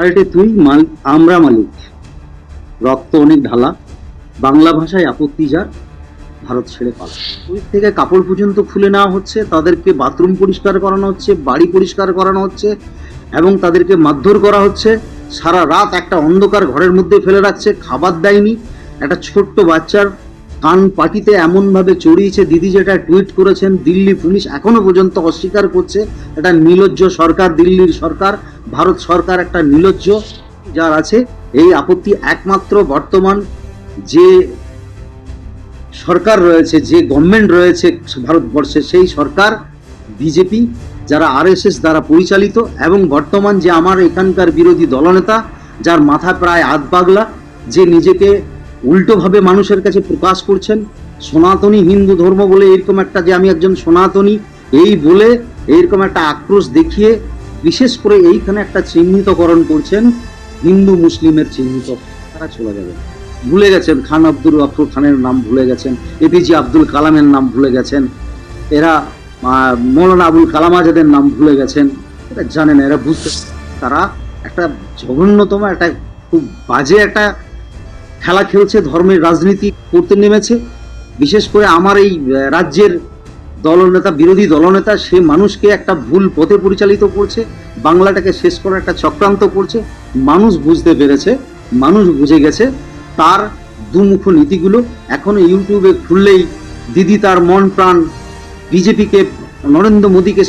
আরেটে তুই মাল আমরা মালিক। রক্ত অনেক ঢালা। বাংলা ভাষায় আপত্তি যার, ভারত ছেড়ে পালা ওই থেকে কাপড় পর্যন্ত খুলে নেওয়া হচ্ছে, তাদেরকে বাথরুম পরিষ্কার করানো হচ্ছে, বাড়ি পরিষ্কার করানো হচ্ছে, এবং তাদেরকে মারধর করা হচ্ছে। সারা রাত একটা অন্ধকার ঘরের মধ্যে ফেলে রাখছে, খাবার দেয়নি। একটা ছোট্ট বাচ্চার কান পাটিতে এমনভাবে চড়িয়েছে দিদি যেটা টুইট করেছেন, দিল্লি পুলিশ এখনও পর্যন্ত অস্বীকার করছে। এটা নির্লজ্জ সরকার, দিল্লির সরকার, ভারত সরকার একটা নির্লজ্জ যার আছে। এই আপত্তি একমাত্র বর্তমান যে সরকার রয়েছে, যে গভর্নমেন্ট রয়েছে ভারতবর্ষে, সেই সরকার, বিজেপি, যারা আরএসএস দ্বারা পরিচালিত এবং বর্তমান যে আমার এখানকার বিরোধী দলনেতা, যার মাথা প্রায় আধ পাগলা, যে নিজেকে উল্টোভাবে মানুষের কাছে প্রকাশ করছেন, সনাতনী হিন্দু ধর্ম বলে এরকম একটা যে আমি একজন সনাতনী, এই বলে এইরকম একটা আক্রোশ দেখিয়ে বিশেষ করে এইখানে একটা চিহ্নিতকরণ করছেন হিন্দু মুসলিমের চিহ্নিত। তারা চলে যাবে ভুলে গেছেন খান আব্দুল গফর খানের নাম ভুলে গেছেন, এপিজে আব্দুল কালামের নাম ভুলে গেছেন, এরা মৌলানা আবুল কালাম আজাদের নাম ভুলে গেছেন এটা জানেন, এরা বুঝতে তারা একটা জঘন্যতম, একটা খুব বাজে একটা খেলা খেলছে, ধর্মের রাজনীতি করতে নেমেছে। বিশেষ করে আমার এই রাজ্যের দলনেতা, বিরোধী দলনেতা, সে মানুষকে একটা ভুল পথে পরিচালিত করছে, বাংলাটাকে শেষ করার একটা চক্রান্ত করছে। মানুষ বুঝতে পেরেছে, মানুষ বুঝে গেছে তার দুমুখ নীতিগুলো। এখন ইউটিউবে খুললেই দিদি তার মন প্রাণ, বিজেপিকে, নরেন্দ্র মোদীকে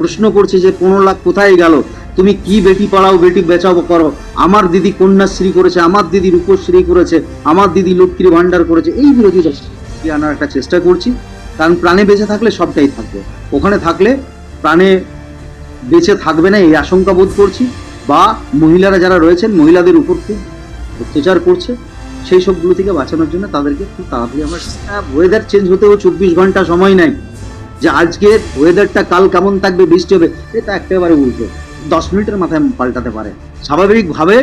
প্রশ্ন করছে যে পনেরো লাখ কোথায় গেল? তুমি কি বেটি পাড়াও, বেটি বেচাও করো। আমার দিদি কন্যাশ্রী করেছে, আমার দিদি রূপশ্রী করেছে, আমার দিদি লক্ষ্মীর ভাণ্ডার করেছে। এই বিরোধী দল আনার একটা চেষ্টা করছি। কারণ প্রাণে বেঁচে থাকলে সবটাই থাকবে। ওখানে থাকলে প্রাণে বেঁচে থাকবে না এই আশঙ্কা বোধ করছি। বা মহিলারা যারা রয়েছেন, মহিলাদের উপর খুব অত্যাচার করছে। সেই সবগুলো থেকে বাঁচানোর জন্য তাদেরকে খুব তাড়াতাড়ি আমরা ওয়েদার চেঞ্জ হতেও চব্বিশ ঘণ্টা সময় নাই। যে আজকে ওয়েদারটা কাল কেমন থাকবে, বৃষ্টি হবে, এটা একেবারে উল্টো। দশ মিনিটের মাথায় পাল্টাতে পারে। স্বাভাবিকভাবে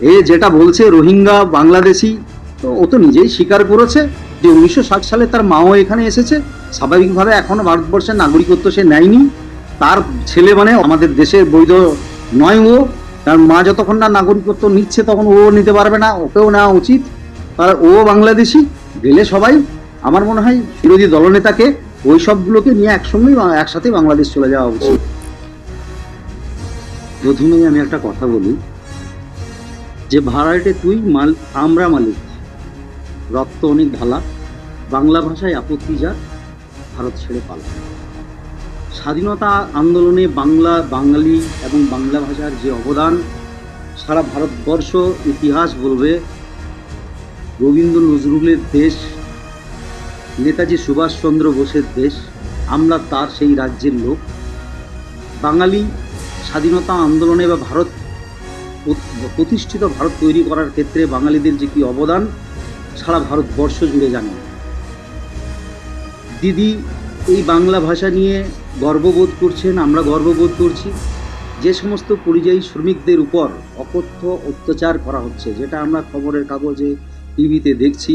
এ যেটা বলছে রোহিঙ্গা বাংলাদেশি, তো ও তো নিজেই স্বীকার করেছে যে উনিশশো ষাট সালে তার মাও এখানে এসেছে। স্বাভাবিকভাবে এখনও ভারতবর্ষের নাগরিকত্ব সে নেয়নি। তার ছেলে মানে আমাদের দেশের বৈধ নয় ও। কারণ মা যতক্ষণ না নাগরিকত্ব নিচ্ছে তখন ও নিতে পারবে না, ওকেও নেওয়া উচিত। আর ও বাংলাদেশি, গেলে সবাই, আমার মনে হয় বিরোধী দলনেতাকে ওই সবগুলোকে নিয়ে একসঙ্গেই একসাথে বাংলাদেশ চলে যাওয়া উচিত। প্রথমেই আমি একটা কথা বলি, যে ভাড়াটে তুই মাল, আমরা মালিক। রক্ত অনেক ঢালা, বাংলা ভাষায় আপত্তি যা ভারত ছেড়ে পালা স্বাধীনতা আন্দোলনে বাংলা, বাঙালি এবং বাংলা ভাষার যে অবদান, সারা ভারতবর্ষ ইতিহাস বলবে, রবীন্দ্র নজরুলের দেশ, নেতাজি সুভাষচন্দ্র বোসের দেশ, আমরা তার সেই রাজ্যের লোক। বাঙালি স্বাধীনতা আন্দোলনে বা ভারত প্রতিষ্ঠিত ভারত তৈরি করার ক্ষেত্রে বাঙালিদের যে কি অবদান, সারা ভারতবর্ষ জুড়ে জানে। দিদি, এই বাংলা ভাষা নিয়ে গর্ববোধ করছেন, আমরা গর্ববোধ করছি। যে সমস্ত পরিযায়ী শ্রমিকদের উপর অকথ্য অত্যাচার করা হচ্ছে, যেটা আমরা খবরের কাগজে, টিভিতে দেখছি।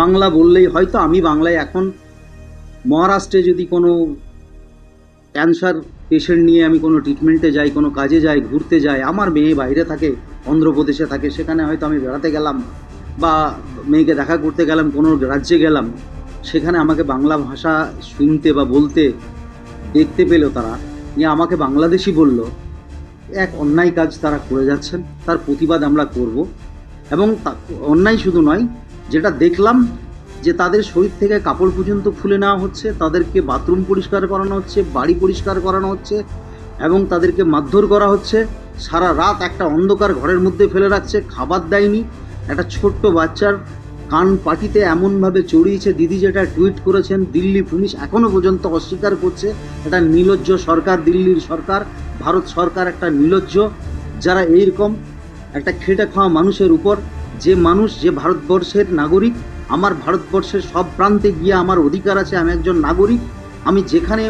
বাংলা বললেই হয়তো আমি বাংলায় এখন, মহারাষ্ট্রে যদি কোনো ক্যান্সার পেশেন্ট নিয়ে আমি কোনো ট্রিটমেন্টে যাই, কোনো কাজে যাই, ঘুরতে যাই, আমার মেয়ে বাইরে থাকে, অন্ধ্রপ্রদেশে থাকে, সেখানে হয়তো আমি বেড়াতে গেলাম বা মেয়েকে দেখা করতে গেলাম, কোনো রাজ্যে গেলাম, সেখানে আমাকে বাংলা ভাষা শুনতে বা বলতে দেখতে পেল তারা। নিয়ে আমাকে বাংলাদেশি বলল, এক অন্যায় কাজ তারা করে যাচ্ছেন, তার প্রতিবাদ আমরা করব। এবং অন্যায় শুধু নয়, যেটা দেখলাম যে তাদের শরীর থেকে কাপড় পর্যন্ত খুলে নেওয়া হচ্ছে, তাদেরকে বাথরুম পরিষ্কার করানো হচ্ছে, বাড়ি পরিষ্কার করানো হচ্ছে এবং তাদেরকে মারধর করা হচ্ছে। সারা রাত একটা অন্ধকার ঘরের মধ্যে ফেলে রাখছে, খাবার দেয়নি। একটা ছোট্ট বাচ্চার কান পাটিতে এমনভাবে চড়িয়েছে দিদি যেটা টুইট করেছেন, দিল্লি পুলিশ এখনও পর্যন্ত অস্বীকার করছে এটা নির্লজ্জ সরকার, দিল্লির সরকার, ভারত সরকার একটা নির্লজ্জ যারা এইরকম একটা খেটে খাওয়া মানুষের উপর, যে মানুষ, যে ভারতবর্ষের নাগরিক আমার ভারতবর্ষের সব প্রান্তে গিয়ে আমার অধিকার আছে, আমি একজন নাগরিক, আমি যেখানে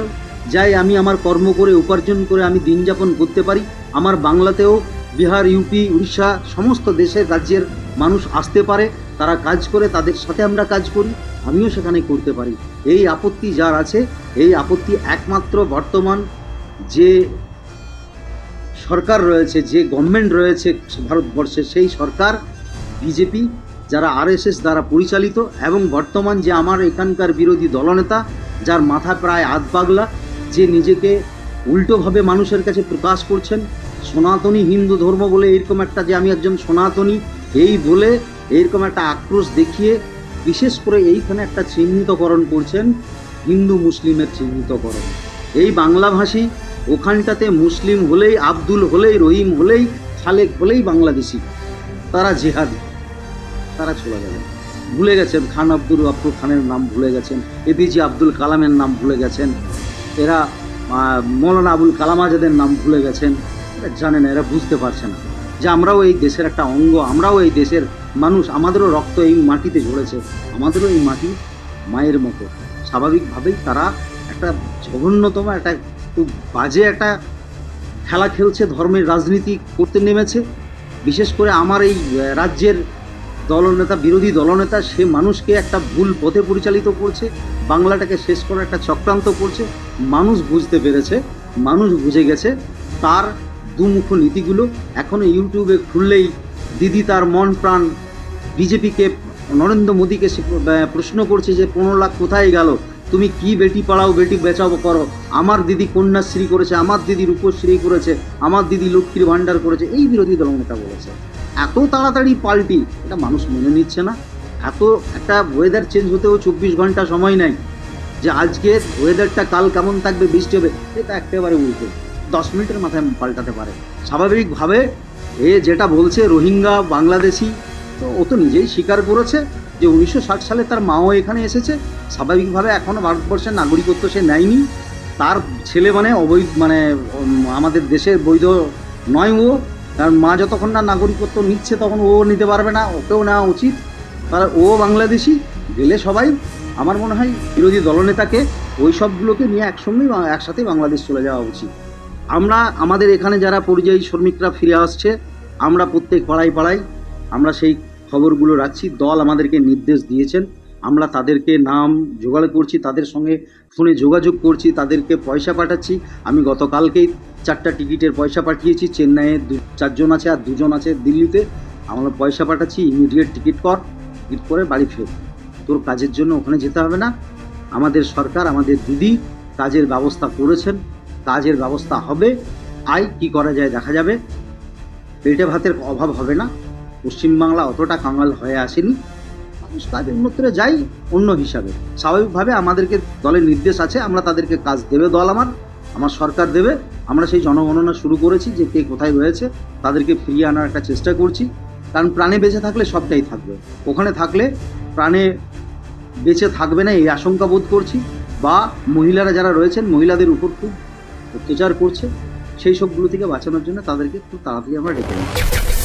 যাই, আমি আমার কর্ম করে, উপার্জন করে, আমি দিন যাপন করতে পারি। আমার বাংলাতেও বিহার ইউপি উড়িষ্যা সমস্ত দেশের রাজ্যের মানুষ আসতে পারে, তারা কাজ করে, তাদের সাথে আমরা কাজ করি, আমিও সেখানে করতে পারি। এই আপত্তি যার আছে, এই আপত্তি একমাত্র বর্তমান যে সরকার রয়েছে, যে গভর্নমেন্ট রয়েছে ভারতবর্ষে, সেই সরকার বিজেপি যারা আরএসএস দ্বারা পরিচালিত এবং বর্তমান যে আমার এখানকার বিরোধী দলনেতা, যার মাথা প্রায় আধ পাগলা, যে নিজেকে উল্টোভাবে মানুষের কাছে প্রকাশ করছেন, সনাতনী হিন্দু ধর্ম বলে এরকম একটা যে আমি একজন সনাতনী, এই বলে এরকম একটা আক্রোশ দেখিয়ে বিশেষ করে এইখানে একটা চিহ্নিতকরণ করছেন হিন্দু মুসলিমের চিহ্নিতকরণ। এই বাংলাভাষী ওখানটাতে মুসলিম হলেই, আব্দুল হলেই, রহিম হলেই, খালেক হলেই বাংলাদেশি, তারা জেহাদি। তারা চলে গেলেন। ভুলে গেছেন খান আব্দুল আব্দুল খানের নাম ভুলে গেছেন এপিজে আব্দুল কালামের নাম ভুলে গেছেন, এরা মৌলানা আবুল কালাম আজাদের নাম ভুলে গেছেন, এরা জানে না, এরা বুঝতে পারছে না যে আমরাও এই দেশের একটা অঙ্গ, আমরাও এই দেশের মানুষ, আমাদেরও রক্ত এই মাটিতে ঝরেছে, আমাদেরও এই মাটি মায়ের মতো। স্বাভাবিকভাবেই তারা একটা জঘন্যতম, একটা খুব বাজে একটা খেলা খেলছে, ধর্মের রাজনীতি করতে নেমেছে, বিশেষ করে আমার এই রাজ্যের দলনেতা, বিরোধী দলনেতা, সে মানুষকে একটা ভুল পথে পরিচালিত করছে, বাংলাটাকে শেষ করার একটা চক্রান্ত করছে। মানুষ বুঝতে পেরেছে, মানুষ বুঝে গেছে, তার দুমুখ নীতিগুলো এখনও ইউটিউবে খুললেই দিদি তার মন প্রাণ বিজেপিকে, নরেন্দ্র মোদীকে প্রশ্ন করছে যে, পনেরো লাখ কোথায় গেল? তুমি কি বেটি পাড়াও, বেটি বেচাও করো? আমার দিদি কন্যাশ্রী করেছে, আমার দিদি রূপশ্রী করেছে, আমার দিদি লক্ষ্মীর ভাণ্ডার করেছে। এই বিরোধী দলনেতা বলেছে। এত তাড়াতাড়ি পাল্টি, এটা মানুষ মেনে নিচ্ছে না। এত একটা ওয়েদার চেঞ্জ হতেও চব্বিশ ঘণ্টা সময় নেই যে আজকে ওয়েদারটা কাল কেমন থাকবে, বৃষ্টি হবে, এটা একেবারে উল্টো। দশ মিনিটের মাথায় পাল্টাতে পারে। স্বাভাবিকভাবে এ যেটা বলছে রোহিঙ্গা বাংলাদেশি, তো ও তো নিজেই স্বীকার করেছে যে উনিশশো ষাট সালে তার মাও এখানে এসেছে। স্বাভাবিকভাবে এখনও ভারতবর্ষের নাগরিকত্ব সে নেয়নি। তার ছেলে মানে অবৈধ মানে আমাদের দেশের বৈধ নয় ও। কারণ মা যতক্ষণ না নাগরিকত্ব নিচ্ছে তখন ও নিতে পারবে না, ওকেও নেওয়া উচিত। তার ও বাংলাদেশি, গেলে সবাই, আমার মনে হয় বিরোধী দলনেতাকে ওই সবগুলোকে নিয়ে একসঙ্গেই একসাথেই বাংলাদেশ চলে যাওয়া উচিত। আমরা, আমাদের এখানে যারা পরিযায়ী শ্রমিকরা ফিরে আসছে, আমরা প্রত্যেক পাড়ায় পাড়ায় আমরা সেই খবরগুলো রাখছি, দল আমাদেরকে নির্দেশ দিয়েছেন। আমরা তাদেরকে নাম জোগাড় করছি, তাদের সঙ্গে ফোনে যোগাযোগ করছি, তাদেরকে পয়সা পাঠাচ্ছি। আমি গতকালকেই চারটা টিকিটের পয়সা পাঠিয়েছি, চেন্নাইয়ে দু, চারজন আছে আর দুজন আছে দিল্লিতে। আমরা পয়সা পাঠাচ্ছি ইমিডিয়েট টিকিট কর টিকিট করে বাড়ি ফের তোর কাজের জন্য ওখানে যেতে হবে না। আমাদের সরকার, আমাদের দিদি কাজের ব্যবস্থা করেছেন, কাজের ব্যবস্থা হবে। আয় কি করা যায় দেখা যাবে। পেটে ভাতের অভাব হবে না। পশ্চিমবাংলা অতটা কাঙাল হয়ে আসেনি। কাজ উন্নতরে যাই অন্য হিসাবে। স্বাভাবিকভাবে আমাদেরকে দলের নির্দেশ আছে, আমরা তাদেরকে কাজ দেবে দল আমার আমার সরকার দেবে। আমরা সেই জনগণনা শুরু করেছি যে কে কোথায় রয়েছে, তাদেরকে ফিরিয়ে আনার একটা চেষ্টা করছি। কারণ প্রাণে বেঁচে থাকলে সবটাই থাকবে। ওখানে থাকলে প্রাণে বেঁচে থাকবে না এই আশঙ্কা বোধ করছি। বা মহিলারা যারা রয়েছেন, মহিলাদের উপর খুব অত্যাচার করছে। সেই সবগুলো থেকে বাঁচানোর জন্য তাদেরকে খুব তাড়াতাড়ি আমরা ডেকে নিচ্ছি।